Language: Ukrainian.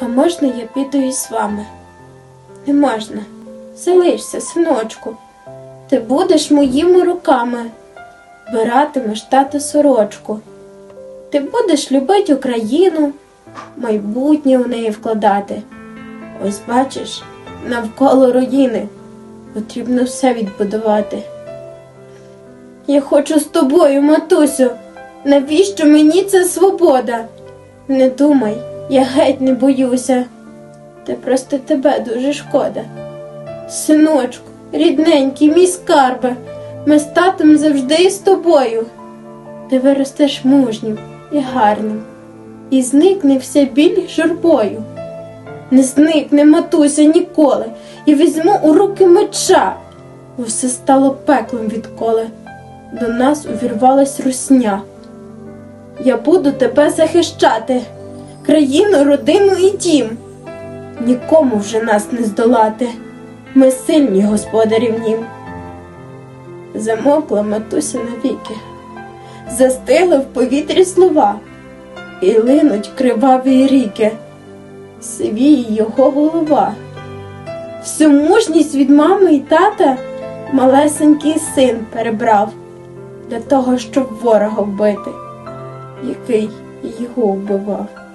А можна я піду із вами? Не можна. Залишся, синочку. Ти будеш моїми руками, биратимеш тата сорочку. Ти будеш любити Україну, майбутнє у неї вкладати. Ось бачиш, навколо руїни потрібно все відбудувати. Я хочу з тобою, матусю. Навіщо мені ця свобода? Не думай, я геть не боюся. Та просто тебе дуже шкода. Синочку, рідненький, мій скарбе, ми з татом завжди з тобою. Ти виростеш мужнім і гарним, і зникне вся біль журбою. Не зникне матуся ніколи, і візьму у руки меча, бо все стало пеклом відколи. До нас увірвалась русня. Я буду тебе захищати, країну, родину і дім. Нікому вже нас не здолати. Ми сильні господарі в нім. Замовкла матуся навіки, застигли в повітрі слова, і линуть криваві ріки, сивіє його голова. Всю мужність від мами і тата малесенький син перебрав для того, щоб ворога вбити, який його вбивав.